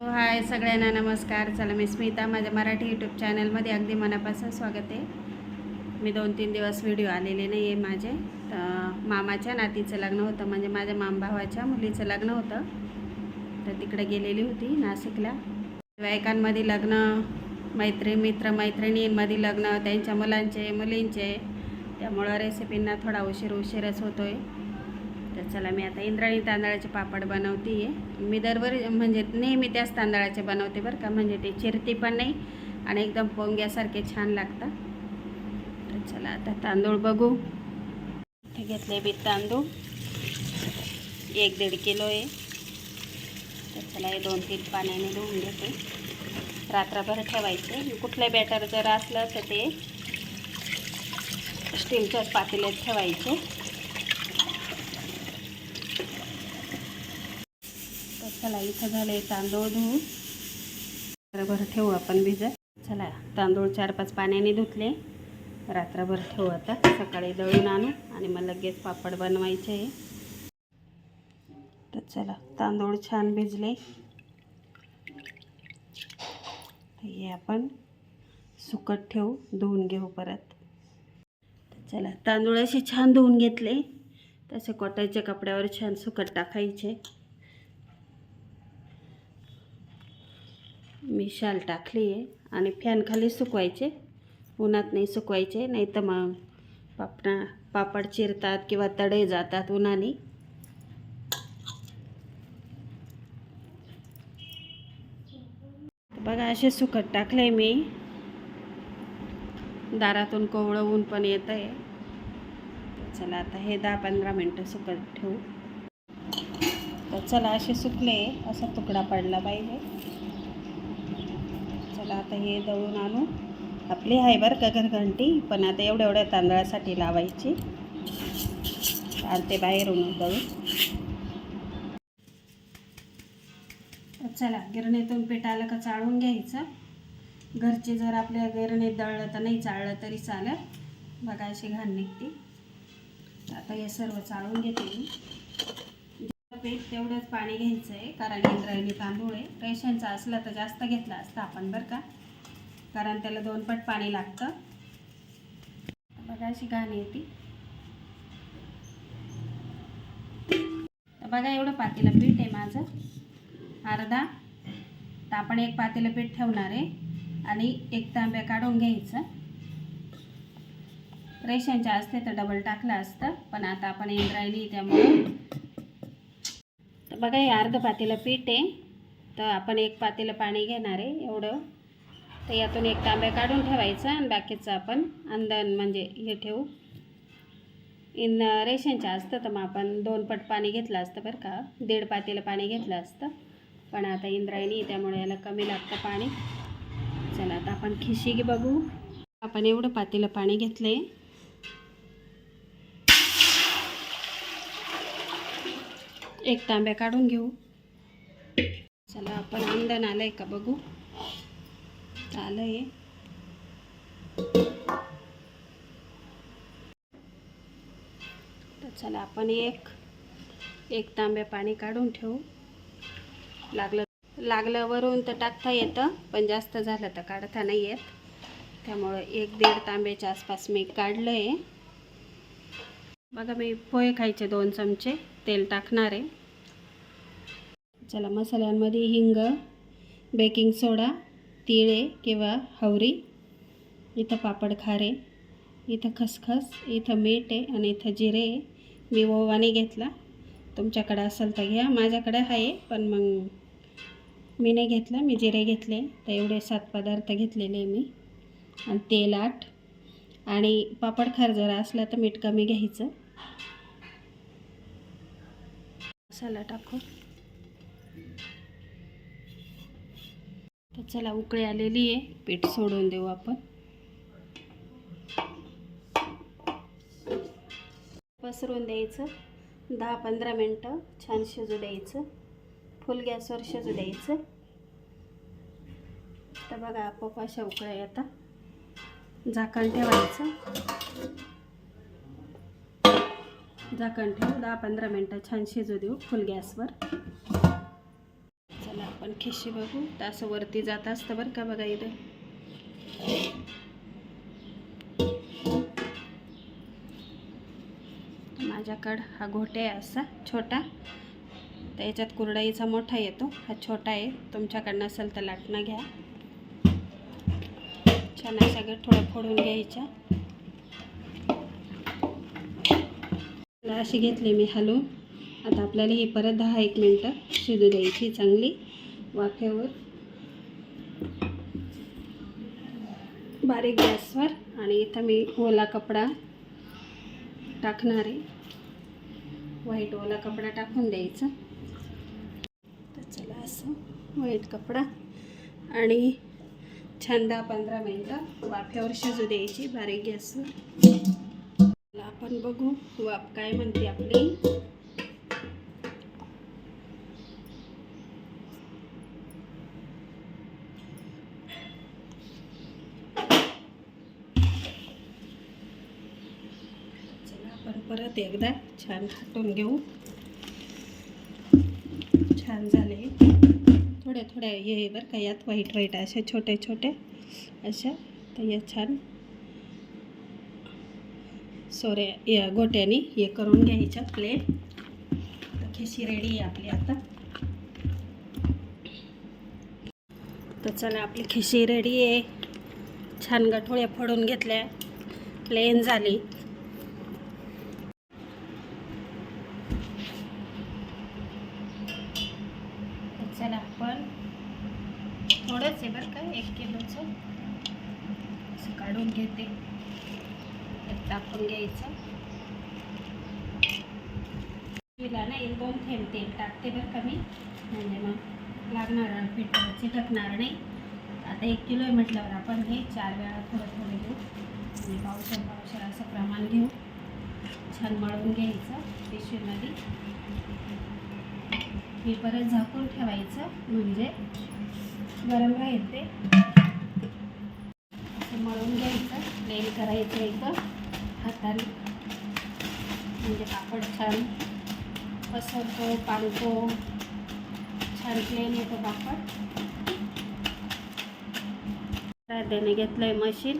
हाय सगळ्यांना नमस्कार. चला मी स्मिता. माझ्या मराठी यूट्यूब चॅनलमध्ये अगदी मनापासून स्वागत आहे. मी दोन तीन दिवस व्हिडिओ आलेले नाही आहे माझे. तर मामाच्या नातीचं लग्न होतं. म्हणजे माझ्या मामभावाच्या मुलीचं लग्न होतं. तर तिकडे गेलेली होती नाशिकला. नातेवाईकांमध्ये लग्न मैत्री मित्र मैत्रिणींमध्ये लग्न त्यांच्या मुलांचे मुलींचे. त्यामुळं रेसिपींना थोडा उशीर उशीरच होतो आहे तर चला मी आता इंद्रायणी तांदळाचे पापड बनवते आहे मी दरवर म्हणजे नेहमी त्याच तांदळाचे बनवते बरं का म्हणजे ते चिरती पण नाही आणि एकदम पोंग्यासारखे छान लागतात. तर चला आता तांदूळ बघू. इथे घेतले बी तांदूळ. एक दीड किलो आहे. तर चला हे दोन तीन पाण्याने धुवून घेते. रात्रभर ठेवायचे. कुठलं बॅटर जर असलं तर ते स्टीलच्याच पातेल्यात ठेवायचे तर चला इथं झाले तांदूळ धुवून. रात्रभर ठेवू आपण भिजत. चला तांदूळ चार पाच पाण्याने धुतले. रात्रभर ठेवू आता. सकाळी दळून आणू आणि मग लगेच पापड बनवायचे. आहे तर चला तांदूळ छान भिजले. हे आपण सुकट ठेवू धुवून घेऊ परत. तर चला तांदूळ असे छान धुवून घेतले. तसे कॉटनच्या कपड्यावर छान सुकट टाकायचे. मी शाल टाकली आहे आणि फॅनखाली सुकवायचे. उन्हात नाही सुकवायचे नाही तर मग पापडा पापड चिरतात किंवा तडे जातात उन्हाने. बघा असे सुकट टाकले मी. दारातून कोवळं ऊन पण येत आहे. चला आता हे दहा पंधरा मिनटं सुकत ठेवू. तर चला असे सुकले. असा तुकडा पडला पाहिजे. आता हे दळून आणू. आपली आहे बरं का घरघंटी पण आता एवढ्या एवढ्या तांदळासाठी लावायची. आणते बाहेरून दळून. तर चला गिरणीतून पिठाला का चाळून घ्यायचं. घरचे जर आपल्या गिरणीत दळलं तर नाही चाळलं तरी चालेल. बघा अशी घाण निघते. आता हे सर्व चाळून घेते मी. पीठ तेवढंच पाणी घ्यायचं आहे कारण इंद्रायणी तांदूळ आहे. रेशनचा असला तर जास्त घेतला असता आपण बरं का. कारण त्याला दोन पट पाणी लागतं. बघा अशी घाणी येते. तर बघा एवढं पातेलं पीठ आहे माझं. अर्धा. तर आपण एक पातेलं पीठ ठेवणार आहे. आणि एक तांब्या काढून घ्यायचं. रेशनच्या असते तर डबल टाकलं असतं. पण आता आपण इंद्रायणी त्यामुळे बघा हे अर्ध पातेलं पीठ आहे. तर आपण एक पातेलं पाणी घेणार आहे एवढं. तर यातून एक तांब्या काढून ठेवायचा आणि बाकीचं आपण अंदन म्हणजे हे ठेवू. इन रेशनच्या असतं तर मग आपण दोन पट पाणी घेतलं असतं बरं का. दीड पातेलं पाणी घेतलं असतं. पण आता इंद्रायणी त्यामुळे याला कमी लागतं पाणी. चला आता आपण खिशी बघू. आपण एवढं पातेलं पाणी घेतलं आहे एक तांब्या काढून घेऊ. चला आपण इंधन आलं आहे का बघू? आलंय. तर चला आपण एक एक तांब्या पाणी काढून ठेवू. लागलं लागलं वरून तर टाकता येतं पण जास्त झालं तर काढता नाही येत. त्यामुळं एक दीड तांब्याच्या आसपास मी काढलं आहे बघा मी पोहे खायचे दोन चमचे तेल टाकणार. आहे चला मसाल्यांमध्ये हिंग बेकिंग सोडा तिळे किंवा हवरी इथं पापड खारे इथं खसखस इथं मीठ आहे आणि इथं जिरे आहे. मी ओवाने घेतला. तुमच्याकडे असेल तर घ्या. माझ्याकडे आहे पण मग मी नाही घेतलं. मी जिरे घेतले. तर एवढे सात पदार्थ घेतलेले मी. आणि तेल आठ. आणि पापड खार जरा असला तर मीठ कमी घ्यायचं. मसाला टाकू. तर चला उकळी आलेली आहे. पीठ सोडून देऊ आपण. पसरून द्यायचं. दहा पंधरा मिनटं छान शिजू द्यायचं. फुल गॅसवर शिजू द्यायचं. तर बघा आपोआप अशा उकळ्या येतात. झाकण ठेवायचं. झाकण ठेवू दहा पंधरा मिनटं छान शिजू देऊ फुल गॅसवर. आपण खिशी बघू. तर असं वरती जात असतं बरं का बघा इथे. माझ्याकडं हा घोटे आहे असा छोटा. तर याच्यात कुरडाईचा मोठा येतो. हा छोटा आहे. तुमच्याकडनं असेल तर लाटणं घ्या. छान सगळं थोडं फोडून घ्यायच्या. अशी घेतली मी हलवून. आता आपल्याला ही परत दहा एक मिनटं शिजू द्यायची चांगली. वाफेवर. बारीक गॅसवर आणि इथं मी ओला कपडा टाकणार आहे. व्हाईट ओला कपडा टाकून द्यायचा. तर चला असं व्हाईट कपडा आणि छान दहा पंधरा मिनटं वाफ्यावर शिजू द्यायची बारीक गॅसवर. आपण बघू वाफ काय म्हणते आपली चला आपण परत एकदा छान थाटून घेऊ. छान झाले. थोड्या थोड्या हे बरं का यात व्हाईट व्हाईट अशा छोटे छोटे अशा. तर या छान सोऱ्या या गोट्याने हे करून घ्यायच्या प्लेन तर खिशी रेडी आहे आपली आता. तर चला आपली खिशी रेडी आहे. छान गठोळ्या फोडून घेतल्या. प्लेन झाली तर चला आपण थोडंच आहे बरं का एक किलोचं असं काढून घेते त्यात टाकून घ्यायचं दिला ना एक दोन थेंब तेल टाकते बरं का मी. म्हणजे मग लागणार पीठ चिटकणार नाही. आता एक किलो आहे म्हटल्यावर आपण हे चार वेळा थोडं थोडं घेऊ. आणि पावशर पावशर असं प्रमाण घेऊ. छान मळून घ्यायचं पिशवीमध्ये. हे परत झाकून ठेवायचं म्हणजे गरम राहील ते. असं मळून घ्यायचं प्लेन करायचं एकदम हाताने. म्हणजे कापड छान पसरतो पाणतो छान प्लेन येतो पापड राध्याने घेतलं आहे मशीन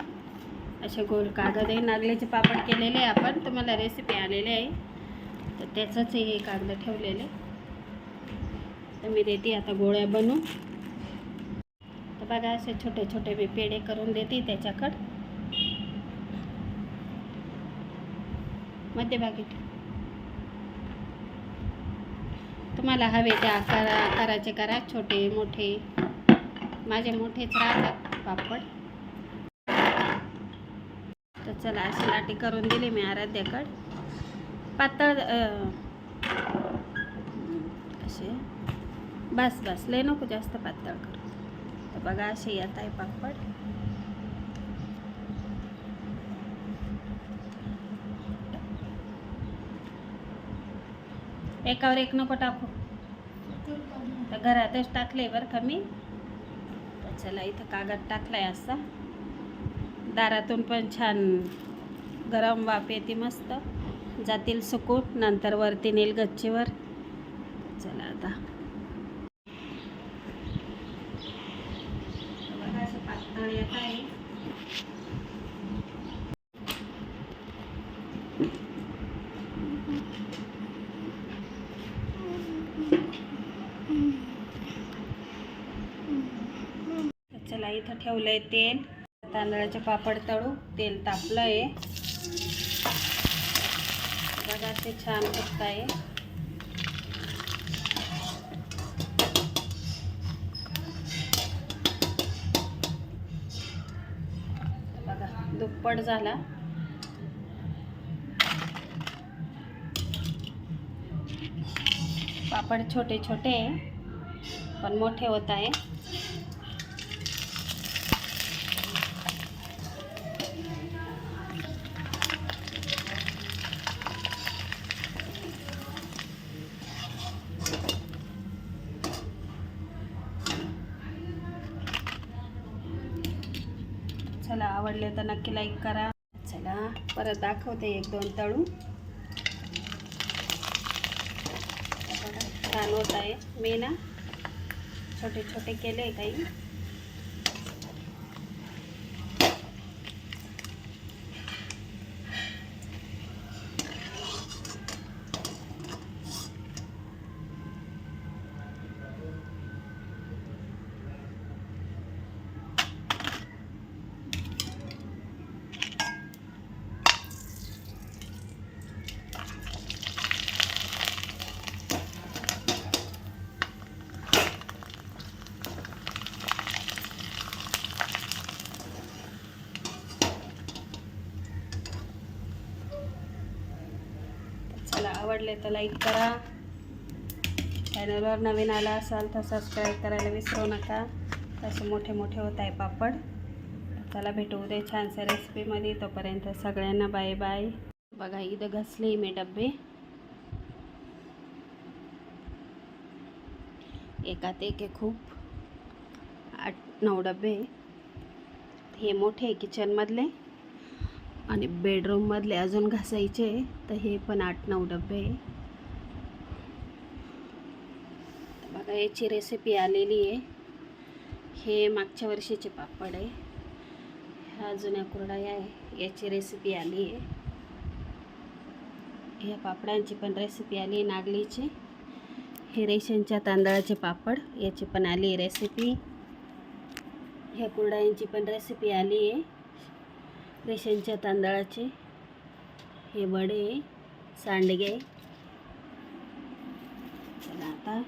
असे गोल कागद आहे नागल्याचे पापड केलेले आहे आपण. तुम्हाला रेसिपी आलेली आहे. तर त्याचंच हे कागद ठेवलेले तर मी देते आता गोळ्या बनवून. तर बघा असे छोटे छोटे मी पेढे करून देते त्याच्याकडं. मध्यभागी ठेव. तुम्हाला हवे त्या आकारा आकाराचे करा छोटे मोठे. माझे मोठेच राहतात पापड. तर चला अशी लाटी करून दिली मी आराध्याकड. पातळ असे बस बस. लय नको जास्त पातळ करू. तर बघा असे येत आहे पापड. एकावर एक नको टाकू. तर घरातच टाकले बरं का मी. तर चला इथं कागद टाकलाय असा. दारातून पण छान गरम वाफ येते मस्त. जातील सुकून नंतर वरती नेल गच्चीवर. चला आता. बघा असं पातळ येत आहे तर ठेवलं आहे तेल. तांदळाचे पापड तळू तेल तापलं आहे बघा ते छान फक्त आहे बघा दुप्पट झाला. पापड छोटे छोटे आहे पण मोठे होत आहे. नक्की लाईक करा. चला परत दाखवते एक दोन तळू. छान होत आहे. मी ना छोटे छोटे केले काही. चला आवडले तर लाईक करा. चॅनलवर नवीन आला असाल तर सबस्क्राईब करायला विसरू नका. तसे मोठे मोठे होत आहे पापड. चला भेटू उद्या छानशा रेसिपीमध्ये तोपर्यंत सगळ्यांना बाय बाय बघा इथं घसले मी डबे. एकात एक आहे खूप. आठ नऊ डबे. हे मोठे किचनमधले आणि बेडरूममधले अजून घासायचे तर हे पण आठ नऊ डबे. आहे. तर बघा याची रेसिपी आलेली आहे. हे मागच्या वर्षीचे पापड आहे. ह्या जुन्या कुरडाया आहे. याची रेसिपी आली आहे. ह्या पापडांची पण रेसिपी आली आहे नागलीची. हे रेशनच्या तांदळाचे पापड याची पण आली आहे रेसिपी ह्या कुरडायांची पण रेसिपी आली आहे. रेशनच्या तांदळाचे. हे वडे सांडगे. चला आता